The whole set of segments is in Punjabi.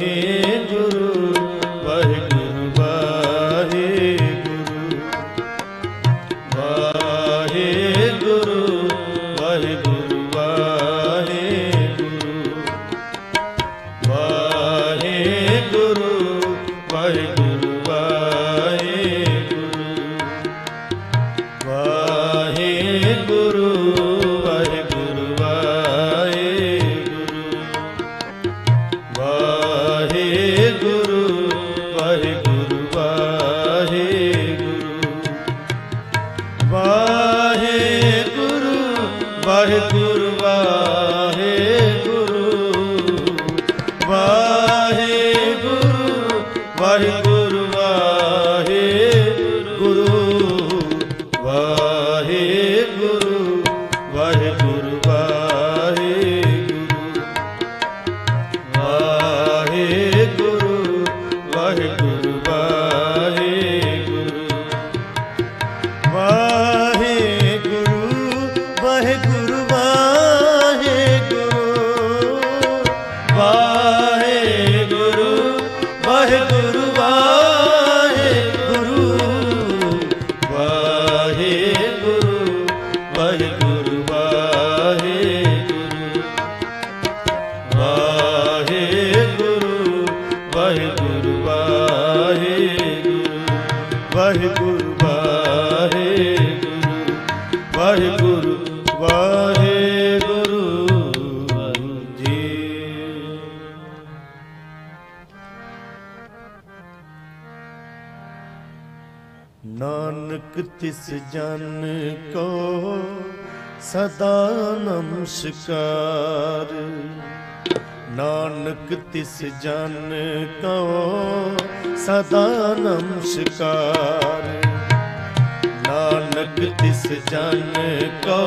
Yeah. ਨਾਨਕ ਤਿਸ ਜਨ ਕੋ ਸਦਾ ਨਮਸਕਾਰ। ਨਾਨਕ ਤਿਸ ਜਨ ਕੋ ਸਦਾ ਨਮਸਕਾਰ। ਨਾਨਕ ਤਿਸ ਜਨ ਕੋ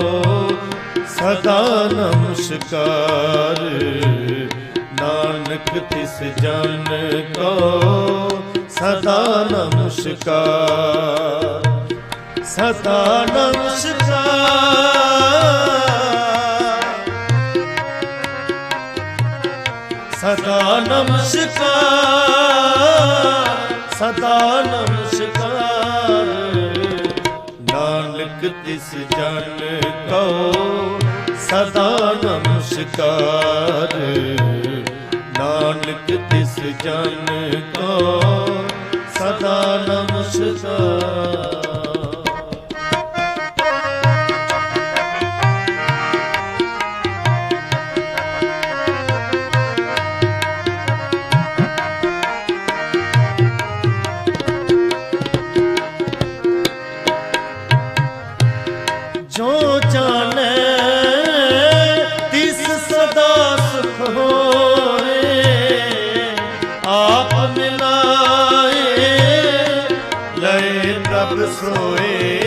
ਸਦਾ ਨਮਸਕਾਰ। ਨਾਨਕ ਤਿਸ ਜਨ ਕੋ ਸਦਾ ਨਮਸਕਾਰ। ਸਦਾ ਨਮਸਕਾਰ। ਸਦਾ ਨਮਸਕਾਰ ਸਦਾ ਨਮਸਕਾਰ। ਨਾਨਕ ਤਿਸ ਜਨ ਕੋ ਸਦਾ ਨਮਸਕਾਰ। ਨਾਨਕ ਤਿਸ ਜਨ ਕੋ ਸਦਾ ਨਮਸਕਾਰ। ਸੋਏ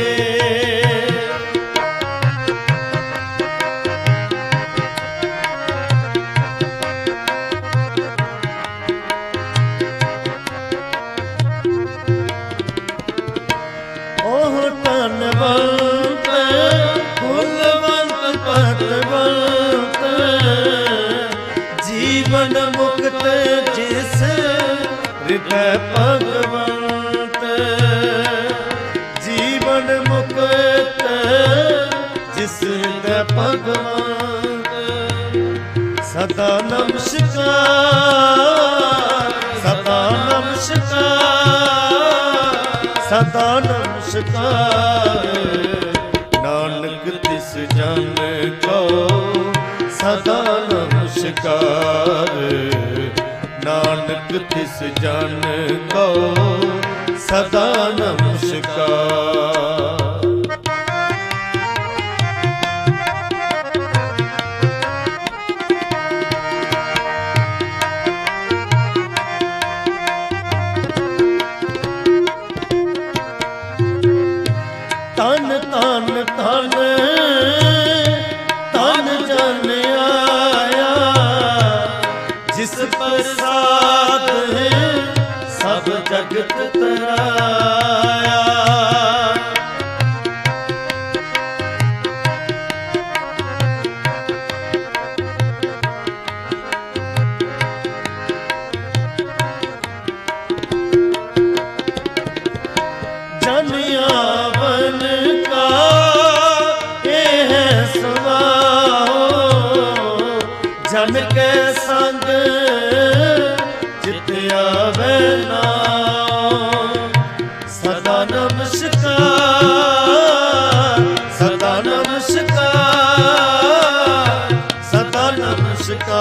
ਉਹ ਧਨਵੰਤ ਫੁੱਲਵੰਤ ਪਤਵੰਤ ਜੀਵਨ ਮੁਕਤ ਜਿਸ ਹਿਰਦੈ ਭਗਵੰਤ ਨਮਸਕਾਰ ਸਦਾ ਨਮਸਕਾਰ ਸਦਾ ਨਮਸਕਾਰ। ਨਾਨਕ ਤਿਸ ਜਨ ਕੋ ਸਦਾ ਨਮਸਕਾਰ। ਨਾਨਕ ਤਿਸ ਜਨ ਕੋ ਸਦਾ ਨਮਸਕਾਰ।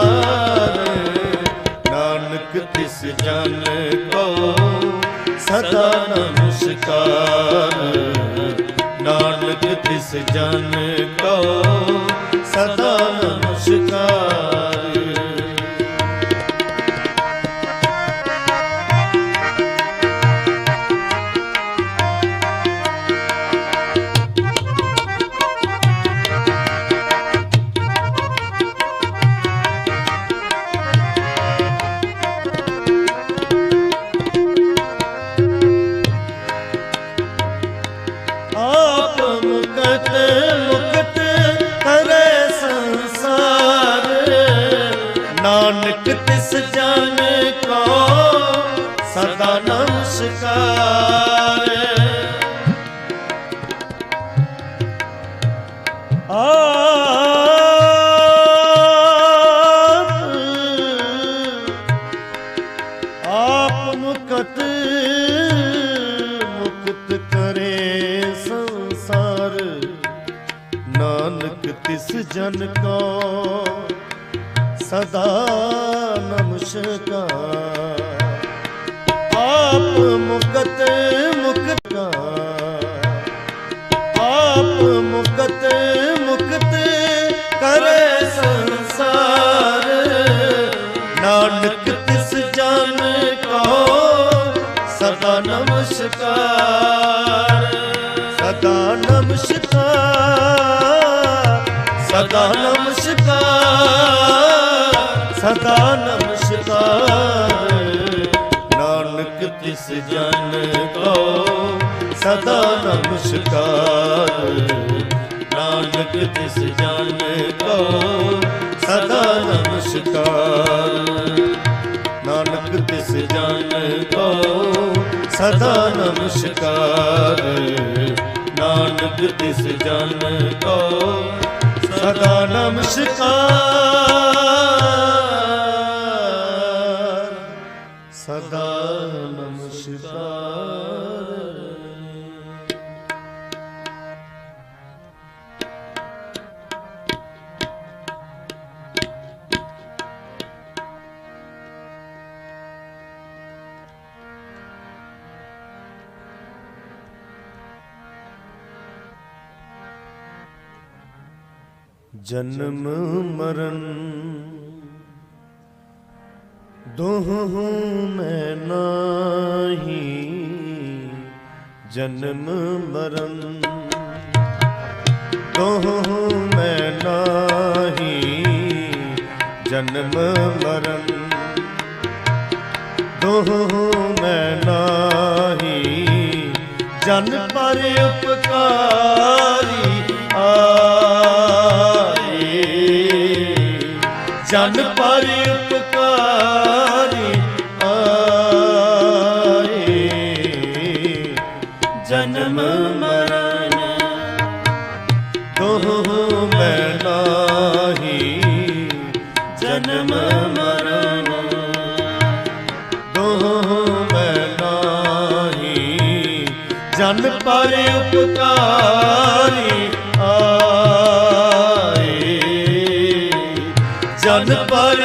ਪਿਆਰ ਨਾਨਕ ਤਿਸ ਜਨ ਕੋ ਸਦਾ ਨਮਸਕਾਰ। ਨਾਨਕ ਤਿਸ ਜਨ ਕੋ ਸਦਾ ਨਮਸਕਾਰ। ਆਪ ਮੁਕਤ ਮੁਕਤ ਆਪ ਮੁਕਤ ਮੁਕਤ ਕਰੇ ਸੰਸਾਰ। ਨਾਨਕ ਸਦਾ ਨਮਸਕਾਰ ਨਾਨਕ ਤਿਸ ਜਨ ਕੋ, ਸਦਾ ਨਮਸਕਾਰ ਨਾਨਕ ਤਿਸ ਜਨ ਕੋ, ਸਦਾ ਨਮਸਕਾਰ ਨਾਨਕ ਤਿਸ ਜਨ ਕੋ, ਸਦਾ ਨਮਸਕਾਰ ਜਨਮ ਮਰਨ। ਦੋਹੂ ਮੈਂ ਨਾਹੀ ਜਨਮ ਮਰਨ। ਦੋਹੂ ਮੈਂ ਨਾਹੀ ਜਨਮ ਮਰਨ। ਦੋਹੂ ਮੈਂ ਨਾਹੀ ਜਨ ਪਰ ਉਪਕਾਰੀ ਆਏ ਜਨ ਪਰ ਉਪਕਾਰੀ। ਜਨ ਪਰ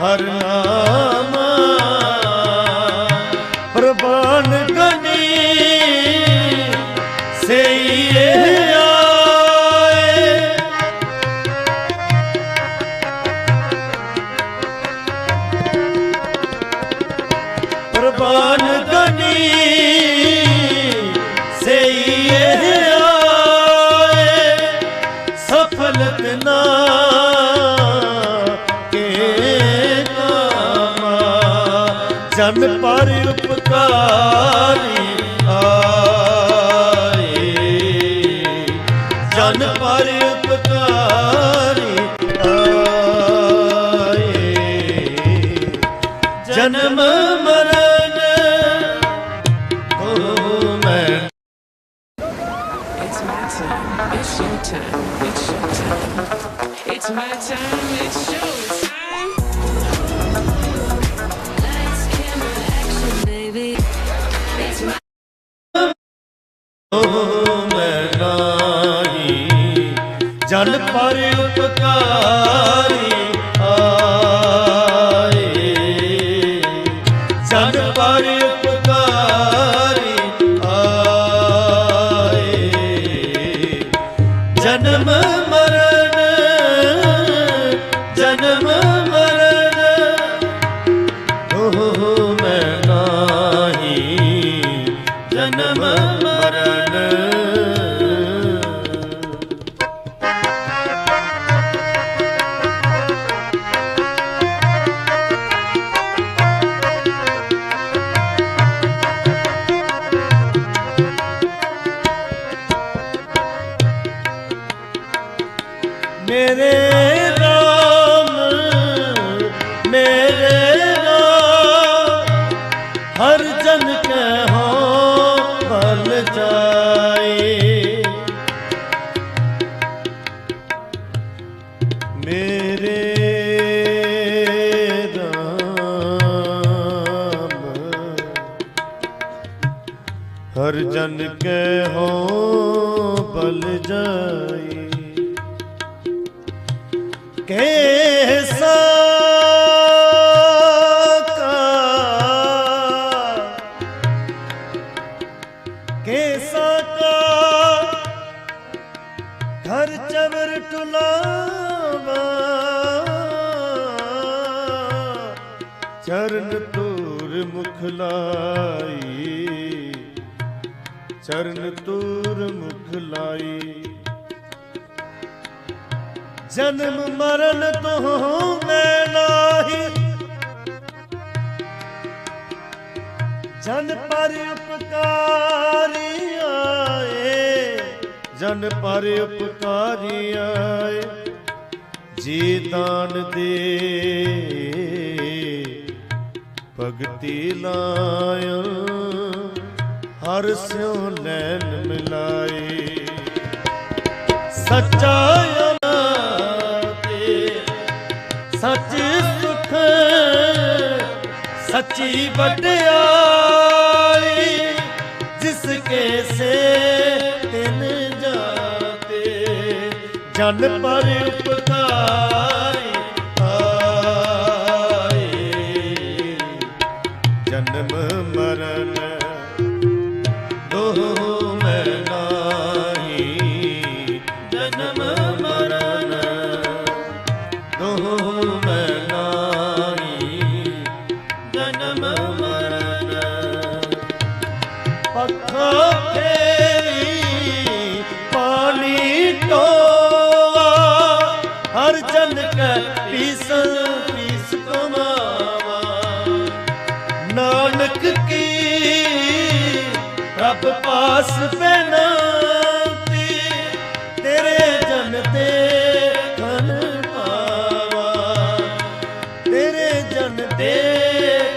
ਹਰ ਜਨ ਪਰ ਉਪਕਾਰੀ ਆਏ। ਜਨ ਪਰ ਉਪਕਾਰੀ ਆਏ। ਜਨਮ ਮੈਂ ਨਾਹੀ। ਜਨ ਪਰ ਉਪਕਾਰੀ ਜਨਮ ਮਰਨ ਹਰ ਜਨ ਕੇ ਹੋ ਬਲ ਜਾਏ ਕੈਸਾ ਘਰ ਚਵਰ ਟੁਲਾਵਾ। ਚਰਨ ਤੂਰ ਮੁਖ ਲਾਈ ਚਰਨ ਤੂਰ ਮੁਖ ਲਾਈ। ਜਨਮ ਮਰਨ ਤੋਂ ਮੈਂ ਨਾਹੀ। ਜਨ ਪਰ ਉਪਕਾਰੀ ਆਏ। ਜਨ ਪਰ ਉਪਕਾਰੀ ਆਏ। ਜੀ ਦਾਨ ਦੇ ਭਗਤੀ ਲਾਇਆ। ਹਰ ਸਿਉ ਲੈਨ ਮਿਲਾਏ ਸੱਚਾ ਅਨਾਤੇ, ਸੱਚ ਸੁਖ, ਸੱਚੀ ਵਡਿਆਈ, ਜਿਸ ਕੇ ਸੇ ਤਿਨ ਜਾਤੇ। ਜਨ ਪਰ ਉਪਕਾਰੀ ਨਾਨਕ ਕੀ ਰੱਬ ਪਾਸ ਬੇਨਤੀ ਤੇਰੇ ਜਨ ਤੇ ਖਨ ਪਾਵਾ। ਤੇਰੇ ਜਨ ਤੇ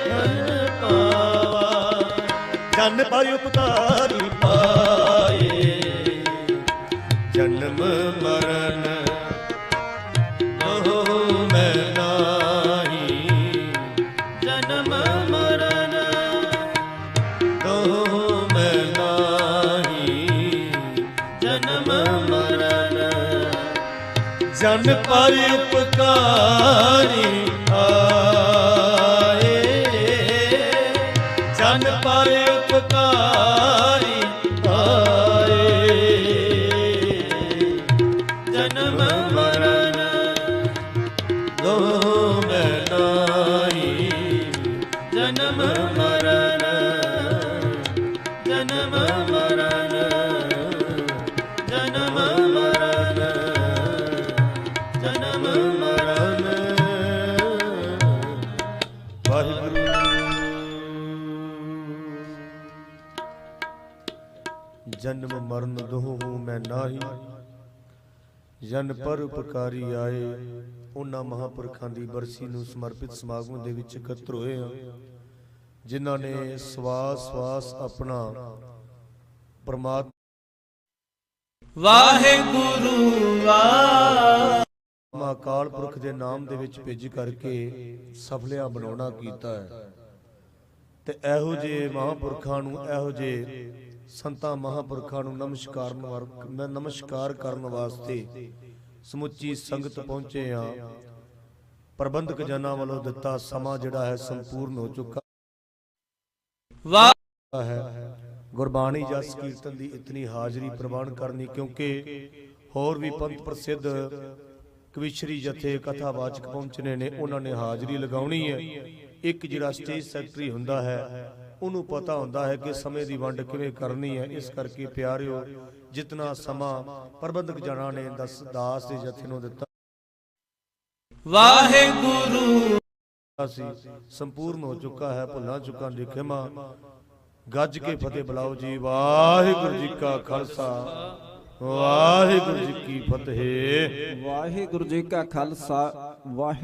ਖਨ ਪਾਵਾ। ਜਨ ਪਰ ਜਨ ਪਰ ਉਪਕਾਰੀ ਜਨ ਪਰ ਉਪਕਾਰੀ ਆਏ। ਉਹਨਾਂ ਮਹਾਪੁਰਖਾਂ ਦੀ ਬਰਸੀ ਨੂੰ ਸਮਰਪਿਤ ਸਮਾਗਮ ਦੇ ਵਿੱਚ ਇਕੱਤਰ ਹੋਏ ਆ ਜਿਨ੍ਹਾਂ ਨੇ ਸਵਾਸ ਸਵਾਸ ਆਪਣਾ ਪਰਮਾਤਮਾ ਵਾਹਿਗੁਰੂ ਆ ਅਕਾਲ ਪੁਰਖ ਦੇ ਨਾਮ ਦੇ ਵਿੱਚ ਭੇਜ ਕਰਕੇ ਸਫਲਿਆ ਬਣਾਉਣਾ ਕੀਤਾ ਹੈ। ਤੇ ਇਹੋ ਜਿਹੇ ਮਹਾਪੁਰਖਾਂ ਨੂੰ ਇਹੋ ਜਿਹੇ ਸੰਤਾਂ ਮਹਾਪੁਰਖਾਂ ਨੂੰ ਨਮਸਕਾਰ ਨਮਸਕਾਰ ਕਰਨ ਵਾਸਤੇ ਸਮੁੱਚੀ ਸੰਗਤ ਪਹੁੰਚੇ ਆ ਪ੍ਰਬੰਧਕ ਜਨਾਂ ਵੱਲੋਂ ਦਿੱਤਾ ਸਮਾਂ ਜਿਹੜਾ ਹੈ ਸੰਪੂਰਨ ਹੋ ਚੁੱਕਾ ਵਾਹਿ ਹੈ। ਗੁਰਬਾਣੀ ਜਸ ਕੀਰਤਨ ਦੀ ਇਤਨੀ ਹਾਜ਼ਰੀ ਪ੍ਰਵਾਨ ਕਰਨੀ, ਕਿਉਂਕਿ ਹੋਰ ਵੀ ਪੰਥ ਪ੍ਰਸਿੱਧ ਕਵਿਸ਼ਰੀ ਜਥੇ ਕਥਾਵਾਚਕ ਪਹੁੰਚਨੇ ਨੇ, ਉਹਨਾਂ ਨੇ ਹਾਜ਼ਰੀ ਲਗਾਉਣੀ ਹੈ। ਇੱਕ ਜਿਹੜਾ ਸਟੇਜ ਸੈਕਟਰੀ ਹੁੰਦਾ ਹੈ, ਉਹਨੂੰ ਪਤਾ ਹੁੰਦਾ ਹੈ ਕਿ ਸਮੇਂ ਦੀ ਵੰਡ ਕਿਵੇਂ ਕਰਨੀ ਹੈ। ਇਸ ਕਰਕੇ ਪਿਆਰਿਓ ਜਿਤਨਾ ਸਮਾਂ ਪ੍ਰਬੰਧਕ ਜਨਾਂ ਨੇ ਦਸ ਦਾਸ ਦੇ ਜਥੇ ਨੂੰ ਦਿੱਤਾ। ਵਾਹਿਗੁਰੂ। ਸੀ ਸੰਪੂਰਨ ਹੋ ਚੁੱਕਾ ਹੈ ਭੁੱਲਾਂ ਚੁੱਕਾਂ ਦੀ ਖਿਮਾ। ਗੱਜ ਕੇ ਫਤਿਹ ਬੁਲਾਓ ਜੀ। ਵਾਹਿਗੁਰੂ ਜੀ ਕਾ ਖਾਲਸਾ। ਵਾਹਿਗੁਰੂ ਜੀ ਕੀ ਫਤਿਹ। ਵਾਹਿਗੁਰੂ ਜੀ ਕਾ ਖਾਲਸਾ। ਵਾਹਿ